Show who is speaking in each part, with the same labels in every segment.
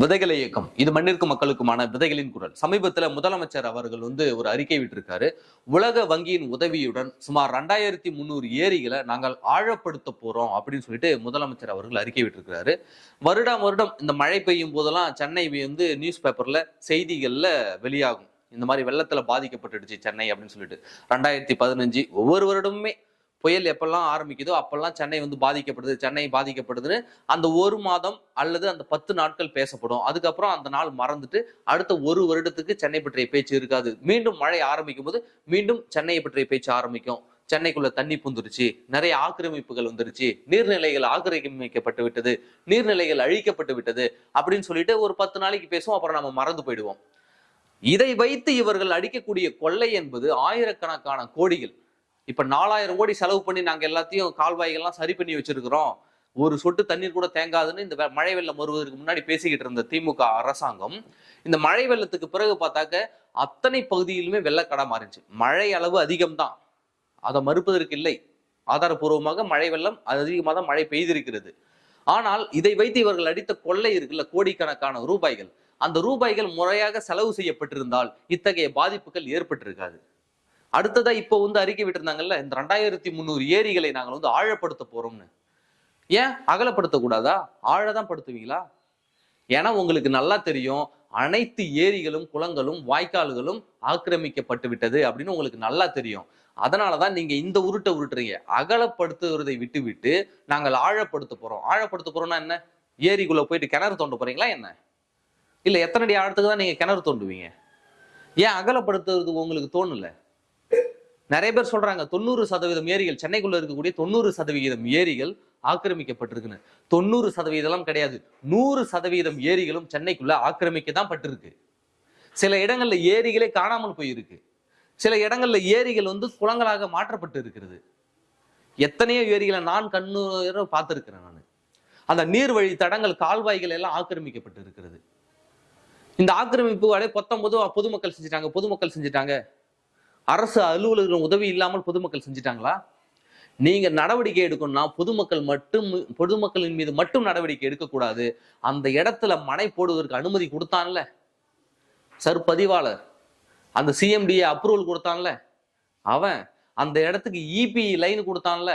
Speaker 1: விதைகளை இயக்கம். இது மண்ணிற்கு மக்களுக்குமான விதைகளின் குரல். சமீபத்தில் முதலமைச்சர் அவர்கள் வந்து ஒரு அறிக்கை விட்டிருக்காரு. உலக வங்கியின் உதவியுடன் சுமார் ரெண்டாயிரத்தி முந்நூறு ஏரிகளை நாங்கள் ஆழப்படுத்த போறோம் அப்படின்னு சொல்லிட்டு முதலமைச்சர் அவர்கள் அறிக்கை விட்டிருக்கிறாரு. வருடம் வருடம் இந்த மழை பெய்யும் போதெல்லாம் சென்னை வந்து நியூஸ் பேப்பர்ல செய்திகள்ல வெளியாகும். இந்த மாதிரி வெள்ளத்துல பாதிக்கப்பட்டுடுச்சு சென்னை அப்படின்னு சொல்லிட்டு. ரெண்டாயிரத்தி பதினஞ்சு ஒவ்வொரு வருடமுமே புயல் எப்பெல்லாம் ஆரம்பிக்குதோ அப்பெல்லாம் சென்னை வந்து பாதிக்கப்படுது சென்னை பாதிக்கப்படுதுன்னு அந்த ஒரு மாதம் அல்லது அந்த பத்து நாட்கள் பேசப்படும். அதுக்கப்புறம் அந்த நாள் மறந்துட்டு அடுத்த ஒரு வருடத்துக்கு சென்னை பற்றிய பேச்சு இருக்காது. மீண்டும் மழை ஆரம்பிக்கும் போது மீண்டும் சென்னையை பற்றிய பேச்சு ஆரம்பிக்கும். சென்னைக்குள்ள தண்ணி புந்துருச்சு நிறைய ஆக்கிரமிப்புகள் வந்துருச்சு நீர்நிலைகள் ஆக்கிரமிக்கப்பட்டு விட்டது நீர்நிலைகள் அழிக்கப்பட்டு விட்டது அப்படின்னு சொல்லிட்டு ஒரு பத்து நாளைக்கு பேசுவோம் அப்புறம் நம்ம மறந்து போயிடுவோம். இதை வைத்து இவர்கள் அடிக்கக்கூடிய கொள்ளை என்பது ஆயிரக்கணக்கான கோடிகள். இப்ப நாலாயிரம் கோடி செலவு பண்ணி நாங்க எல்லாத்தையும் கால்வாய்கள்லாம் சரி பண்ணி வச்சிருக்கிறோம். ஒரு சொட்டு தண்ணீர் கூட தேங்காதுன்னு இந்த மழை வெள்ளம் வருவதற்கு முன்னாடி பேசிக்கிட்டு இருந்த திமுக அரசாங்கம் இந்த மழை வெள்ளத்துக்கு பிறகு பார்த்தாக்க அத்தனை பகுதியிலுமே வெள்ளக்கடை மாறிச்சு. மழை அளவு அதிகம்தான். அதை மறுப்பதற்கு இல்லை. ஆதாரபூர்வமாக மழை வெள்ளம் அதிகமாக தான் மழை பெய்திருக்கிறது. ஆனால் இதை வைத்து இவர்கள் அடித்த கொள்ளை இருக்குல்ல கோடிக்கணக்கான ரூபாய்கள். அந்த ரூபாய்கள் முறையாக செலவு செய்யப்பட்டிருந்தால் இத்தகைய பாதிப்புகள் ஏற்பட்டிருக்காது. அடுத்ததா இப்போ வந்து அறிக்கை விட்டுருந்தாங்கல்ல இந்த ரெண்டாயிரத்தி முந்நூறு ஏரிகளை நாங்கள் வந்து ஆழப்படுத்த போறோம்னு. ஏன்? அகலப்படுத்தக்கூடாதா ஆழதான் படுத்துவீங்களா? ஏன்னா உங்களுக்கு நல்லா தெரியும் அனைத்து ஏரிகளும் குளங்களும் வாய்க்கால்களும் ஆக்கிரமிக்கப்பட்டு விட்டது அப்படின்னு உங்களுக்கு நல்லா தெரியும். அதனாலதான் நீங்க இந்த உருட்டை உருட்டுறீங்க. அகலப்படுத்துவதை விட்டு விட்டு நாங்கள் ஆழப்படுத்த போறோம். ஆழப்படுத்த போறோம்னா என்ன? ஏரிக்குள்ள போயிட்டு கிணறு தோண்ட போறீங்களா என்ன? இல்ல எத்தனை அடி ஆழத்துக்கு தான் நீங்க கிணறு தோண்டுவீங்க? ஏன் அகலப்படுத்துறது உங்களுக்கு தோணல? நிறைய பேர் சொல்றாங்க தொண்ணூறு சதவீதம் ஏரிகள் சென்னைக்குள்ள இருக்கக்கூடிய தொண்ணூறு சதவீதம் ஏரிகள் ஆக்கிரமிக்கப்பட்டிருக்குன்னு. தொண்ணூறு சதவீதம் கிடையாது. நூறு சதவீதம் ஏரிகளும் சென்னைக்குள்ள ஆக்கிரமிக்க தான் பட்டிருக்கு சில இடங்கள்ல ஏரிகளே காணாமல் போயிருக்கு. சில இடங்கள்ல ஏரிகள் வந்து குளங்களாக மாற்றப்பட்டு இருக்கிறது எத்தனையோ ஏரிகளை நான் கண்ணு பார்த்துருக்கிறேன் நான். அந்த நீர்வழி தடங்கள் கால்வாய்கள் எல்லாம் ஆக்கிரமிக்கப்பட்டு இருக்கிறது இந்த ஆக்கிரமிப்பு அப்படியே பத்தொன்பது பொதுமக்கள் செஞ்சுட்டாங்க பொதுமக்கள் செஞ்சுட்டாங்க. அரசு அலுவலர்கள் உதவி இல்லாமல் பொதுமக்கள் செஞ்சிட்டாங்களா? நீங்க நடவடிக்கை எடுக்கணும்னா பொதுமக்கள் மட்டும் பொதுமக்களின் மீது மட்டும் நடவடிக்கை எடுக்கக்கூடாது. அந்த இடத்துல மனை போடுவதற்கு அனுமதி கொடுத்தான்ல. சர் பதிவாளர் அந்த சிஎம்டிஏ அப்ரூவல் கொடுத்தான்ல. அவன் அந்த இடத்துக்கு இபி லைன் கொடுத்தான்ல.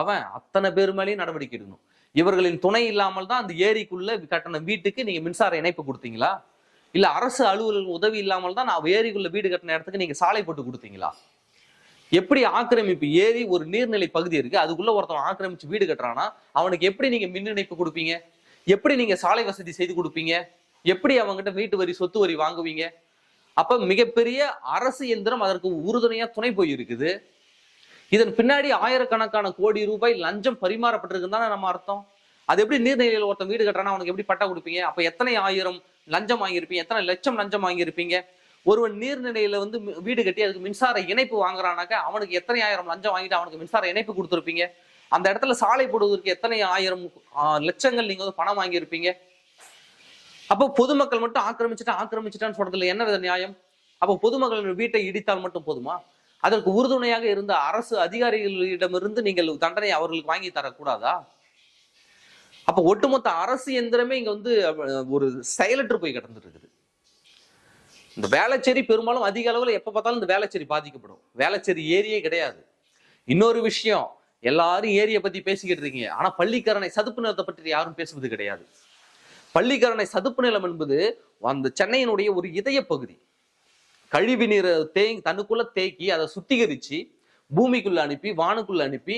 Speaker 1: அவன் அத்தனை பேர் மேலேயும் நடவடிக்கை எடுக்கணும். இவர்களின் துணை இல்லாமல் தான் அந்த ஏரிக்குள்ள கட்டண வீட்டுக்கு நீங்க மின்சார இணைப்பு கொடுத்தீங்களா? இல்ல அரசு அலுவலர்கள் உதவி இல்லாமல் தான் நான் ஏரிக்குள்ள வீடு கட்டின இடத்துக்கு நீங்க சாலை போட்டு கொடுத்தீங்களா? எப்படி ஆக்கிரமிப்பு ஏரி ஒரு நீர்நிலை பகுதி இருக்கு அதுக்குள்ள ஒருத்தன் ஆக்கிரமிச்சு வீடு கட்டுறானா? அவனுக்கு எப்படி நீங்க மின் இணைப்பு கொடுப்பீங்க? எப்படி நீங்க சாலை வசதி செய்து கொடுப்பீங்க? எப்படி அவங்ககிட்ட வீட்டு வரி சொத்து வரி வாங்குவீங்க? அப்ப மிகப்பெரிய அரசு எந்திரம் அதற்கு உறுதுணையா துணை போய் இருக்குது இதன் பின்னாடி ஆயிரக்கணக்கான கோடி ரூபாய் லஞ்சம் பரிமாறப்பட்டிருக்குன்னு தானே நம்ம அர்த்தம். அது எப்படி நீர்நிலையில் ஒருத்தன் வீடு கட்டுறானா? அவனுக்கு எப்படி பட்டா கொடுப்பீங்க? அப்ப எத்தனை ஆயிரம் லஞ்சம் வாங்கியிருப்பீங்க? எத்தனை லட்சம் லஞ்சம் வாங்கியிருப்பீங்க? ஒருவன் நீர்நிலையில வந்து வீடு கட்டி அதுக்கு மின்சார இணைப்பு வாங்குறானாக்க அவனுக்கு எத்தனை ஆயிரம் லஞ்சம் வாங்கிட்டு அவனுக்கு மின்சார இணைப்பு கொடுத்துருப்பீங்க? அந்த இடத்துல சாலை போடுவதற்கு எத்தனை ஆயிரம் லட்சங்கள் நீங்க வந்து பணம் வாங்கியிருப்பீங்க? அப்போ பொதுமக்கள் மட்டும் ஆக்கிரமிச்சுட்டா ஆக்கிரமிச்சுட்டான்னு சொல்றதுல என்ன வித நியாயம்? அப்போ பொதுமக்களின் வீட்டை இடித்தால் மட்டும் போதுமா? அதற்கு உறுதுணையாக இருந்த அரசு அதிகாரிகளிடமிருந்து நீங்கள் தண்டனை அவர்களுக்கு வாங்கி தரக்கூடாதா? அப்ப ஒட்டுமொத்த அரசு எந்திரமே இங்க வந்து ஒரு செயலற்று போய் கிடந்துட்டு இருக்குது இந்த வேளச்சேரி பெரும்பாலும் அதிக அளவுல எப்ப பார்த்தாலும் இந்த வேளச்சேரி பாதிக்கப்படும். வேளச்சேரி ஏரியே கிடையாது. இன்னொரு விஷயம் எல்லாரும் ஏரியை பத்தி பேசிக்கிட்டு இருக்கீங்க. ஆனா பள்ளிக்கரணை சதுப்பு நிலத்தை பற்றி யாரும் பேசுவது கிடையாது. பள்ளிக்கரணை சதுப்பு நிலம் என்பது அந்த சென்னையினுடைய ஒரு இதய பகுதி. கழிவு நீரை தேங்கி தனக்குள்ள தேக்கி அதை சுத்திகரிச்சு பூமிக்குள்ள அனுப்பி வானுக்குள்ள அனுப்பி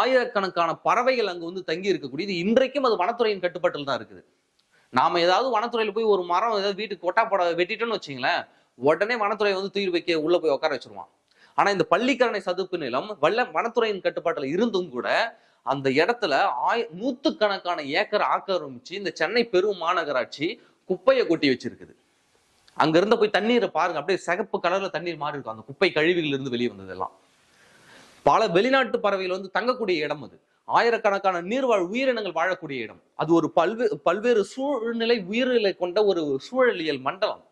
Speaker 1: ஆயிரக்கணக்கான பறவைகள் அங்க வந்து தங்கி இருக்கக்கூடியது. இன்றைக்கும் அது வனத்துறையின் கட்டுப்பாட்டில் தான் இருக்குது. நாம ஏதாவது வனத்துறையில போய் ஒரு மரம் ஏதாவது வீட்டுக்கு கொட்டா போட வெட்டிட்டோம்னு வச்சுங்களேன் உடனே வனத்துறை வந்து தூக்கி வைக்க உள்ள போய் உட்கார வச்சிருவான். ஆனா இந்த பள்ளிக்கரணை சதுப்பு நிலம் வல்ல வனத்துறையின் கட்டுப்பாட்டில் இருந்தும் கூட அந்த இடத்துல ஆய நூத்துக்கணக்கான ஏக்கர் ஆக்கிரமிச்சு இந்த சென்னை பெரும் மாநகராட்சி குப்பையை கொட்டி வச்சிருக்குது. அங்க இருந்த போய் தண்ணீரை பாருங்க. அப்படியே சிகப்பு கலர்ல தண்ணீர் மாறி இருக்கும். அந்த குப்பை கழிவுகள் இருந்து வெளியே வந்ததெல்லாம். பல வெளிநாட்டு பறவைகள் வந்து தங்கக்கூடிய இடம் அது. ஆயிரக்கணக்கான நீர்வாழ் உயிரினங்கள் வாழக்கூடிய இடம். அது ஒரு பல்வே பல்வேறு சூழ்நிலை உயிரிலை கொண்ட ஒரு சூழலியல் மண்டலம்.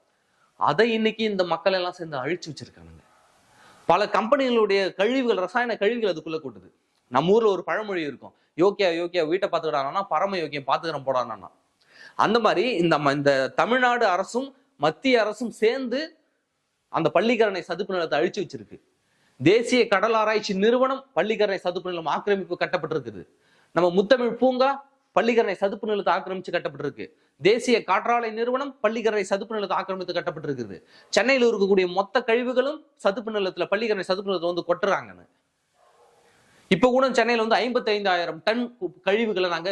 Speaker 1: அதை இன்னைக்கு இந்த மக்கள் எல்லாம் சேர்ந்து அழிச்சு வச்சிருக்கானுங்க. பல கம்பெனிகளுடைய கழிவுகள் ரசாயன கழிவுகள் அதுக்குள்ள கூட்டுது. நம்ம ஊர்ல ஒரு பழமொழி இருக்கும். யோக்கியா யோக்கியா வீட்டை பார்த்துக்கிட்டானா பரம யோக்கியம் பார்த்துக்கிறோம் போடானா அந்த மாதிரி இந்த ம- இந்த தமிழ்நாடு அரசும் மத்திய அரசும் சேர்ந்து அந்த பள்ளிக்கரணை சதுப்பு நிலத்தை அழிச்சு வச்சிருக்கு. தேசிய கடல் ஆராய்ச்சி நிறுவனம் பள்ளிக்கரணை சதுப்பு நிலம் ஆக்கிரமிப்பு கட்டப்பட்டிருக்குது. நம்ம முத்தமிழ் பூங்கா பள்ளிக்கரணை சதுப்பு நிலத்தை ஆக்கிரமிச்சு கட்டப்பட்டிருக்கு. தேசிய காற்றாலை நிறுவனம் பள்ளிக்கரணை சதுப்பு நிலத்தை ஆக்கிரமித்து கட்டப்பட்டிருக்குது. சென்னையில் இருக்கக்கூடிய மொத்த கழிவுகளும் சதுப்பு நிலத்துல பள்ளிக்கரணை சதுப்பு நிலத்தை வந்து கொட்டுறாங்கன்னு. இப்ப கூட சென்னையில வந்து ஐம்பத்தி ஐந்தாயிரம் டன் கழிவுகளை நாங்க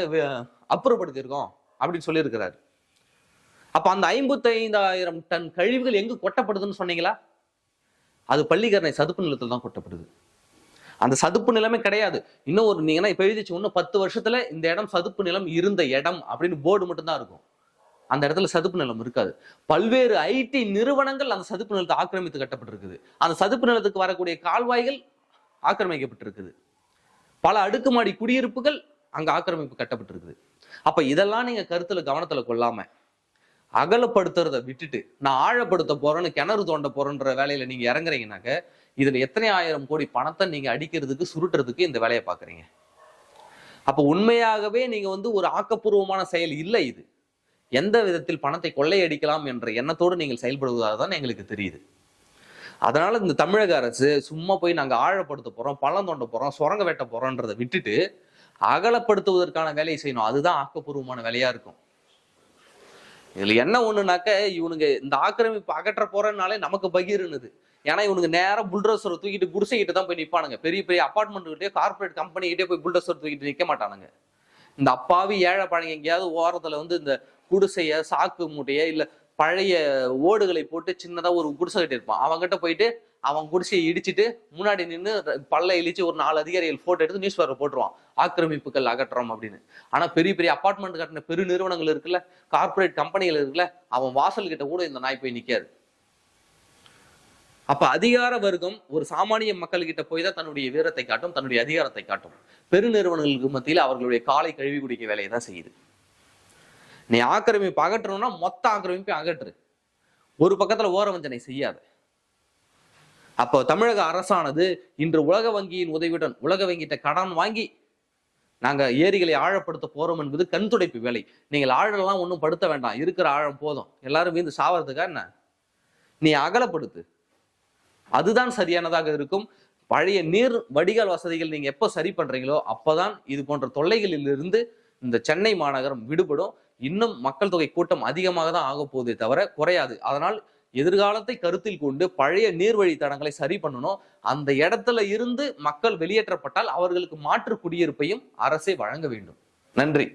Speaker 1: அப்புறப்படுத்தியிருக்கோம் அப்படின்னு சொல்லியிருக்கிறாரு. அப்ப அந்த ஐம்பத்தி ஐந்தாயிரம் டன் கழிவுகள் எங்கு கொட்டப்படுதுன்னு சொன்னீங்களா? அது பள்ளிக்கரணை சதுப்பு நிலத்தில் தான் கொட்டப்படுது. அந்த சதுப்பு நிலமே கிடையாது. இன்னும் ஒரு நீங்கன்னா இப்போ எழுதிச்சு இன்னும் பத்து வருஷத்துல இந்த இடம் சதுப்பு நிலம் இருந்த இடம் அப்படின்னு போர்டு மட்டும்தான் இருக்கும். அந்த இடத்துல சதுப்பு நிலம் இருக்காது. பல்வேறு ஐடி நிறுவனங்கள் அந்த சதுப்பு நிலத்தை ஆக்கிரமித்து கட்டப்பட்டிருக்குது. அந்த சதுப்பு நிலத்துக்கு வரக்கூடிய கால்வாய்கள் ஆக்கிரமிக்கப்பட்டிருக்குது. பல அடுக்குமாடி குடியிருப்புகள் அங்கே ஆக்கிரமிப்பு கட்டப்பட்டிருக்குது. அப்போ இதெல்லாம் நீங்கள் கருத்தில் கவனத்தில் கொள்ளாமல் அகலப்படுத்துறத விட்டுட்டு நான் ஆழப்படுத்த போறேன்னு கிணறு தோண்ட போறேன்ற வேலையில நீங்க இறங்குறீங்கனாக்க இதுல எத்தனை ஆயிரம் கோடி பணத்தை நீங்க அடிக்கிறதுக்கு சுருட்டுறதுக்கு இந்த வேலையை பாக்குறீங்க அப்ப உண்மையாகவே நீங்க வந்து ஒரு ஆக்கப்பூர்வமான செயல் இல்லை இது. எந்த விதத்தில் பணத்தை கொள்ளையடிக்கலாம் என்ற எண்ணத்தோடு நீங்கள் செயல்படுவதாக தான் எங்களுக்கு தெரியுது. அதனால இந்த தமிழக அரசு சும்மா போய் நாங்கள் ஆழப்படுத்த போறோம் பள்ளம் தோண்ட போறோம் சுரங்க வெட்ட போறோன்றதை விட்டுட்டு அகலப்படுத்துவதற்கான வேலையை செய்யணும். அதுதான் ஆக்கப்பூர்வமான வேலையா இருக்கும். இதுல என்ன ஒண்ணுனாக்க இவனுங்க இந்த ஆக்கிரமிப்பு அகற்ற போறதுனாலே நமக்கு பகிர்னுது ஏன்னா இவனுங்க நேரம் புல்டோசரை தூக்கிட்டு குடிசைக்கிட்டு தான் போய் நிப்பானுங்க. பெரிய பெரிய அப்பார்ட்மெண்ட் கிட்டே கார்பரேட் கம்பெனி கிட்டே போய் புல்டோசர் தூக்கிட்டு நிக்க மாட்டானுங்க. இந்த அப்பாவி ஏழை பழங்க எங்கேயாவது ஓரத்துல வந்து இந்த குடிசைய சாக்கு மூட்டைய இல்ல பழைய ஓடுகளை போட்டு சின்னதா ஒரு குடிசை கட்டியிருப்பான். அவங்ககிட்ட போயிட்டு அவன் குடிசையை இடிச்சிட்டு முன்னாடி நின்று பல்ல இழிச்சு ஒரு நாலு அதிகாரிகள் போட்டோ எடுத்து நியூஸ் பேப்பர் போட்டுருவான். ஆக்கிரமிப்புகள் அகற்றோம் அப்படின்னு. ஆனா பெரிய பெரிய அபார்ட்மெண்ட் கட்டின பெரு நிறுவனங்கள் இருக்குல்ல கார்ப்பரேட் கம்பெனிகள் இருக்குல்ல அவன் வாசல் கிட்ட கூட இந்த நாய் போய் நிற்காது அப்ப அதிகார வர்க்கம் ஒரு சாமானிய மக்கள் கிட்ட போய் தான் தன்னுடைய வீரத்தை காட்டும் தன்னுடைய அதிகாரத்தை காட்டும். பெருநிறுவனங்களுக்கு மத்தியில் அவர்களுடைய காலை கழுவி குடிக்க வேலையை தான் செய்யுது. நீ ஆக்கிரமிப்பு அகற்றணும்னா மொத்த ஆக்கிரமிப்பை அகற்று. ஒரு பக்கத்துல ஓரவஞ்சனை செய்யாது. அப்போ தமிழக அரசானது இன்று உலக வங்கியின் உதவியுடன் உலக வங்கிட்ட கடன் வாங்கி நாங்க ஏரிகளை ஆழப்படுத்த போறோம் என்பது கண் துடைப்பு வேலை. நீங்கள் ஆழலாம் ஒன்றும் படுத்த வேண்டாம். இருக்கிற ஆழம் போதும். எல்லாரும் வீந்து சாவறதுக்கா என்ன? நீ அகலப்படுத்து. அதுதான் சரியானதாக இருக்கும். பழைய நீர் வடிகால் வசதிகள் நீங்க எப்போ சரி பண்றீங்களோ அப்பதான் இது போன்ற தொல்லைகளில் இருந்து இந்த சென்னை மாநகரம் விடுபடும். இன்னும் மக்கள் தொகை கூட்டம் அதிகமாக தான் ஆக போகுதே தவிர குறையாது. அதனால் எதிர்காலத்தை கருத்தில் கொண்டு பழைய நீர்வழி தடங்களை சரி பண்ணணும். அந்த இடத்துல இருந்து மக்கள் வெளியேற்றப்பட்டால் அவர்களுக்கு மாற்று குடியிருப்பையும் அரசே வழங்க வேண்டும். நன்றி.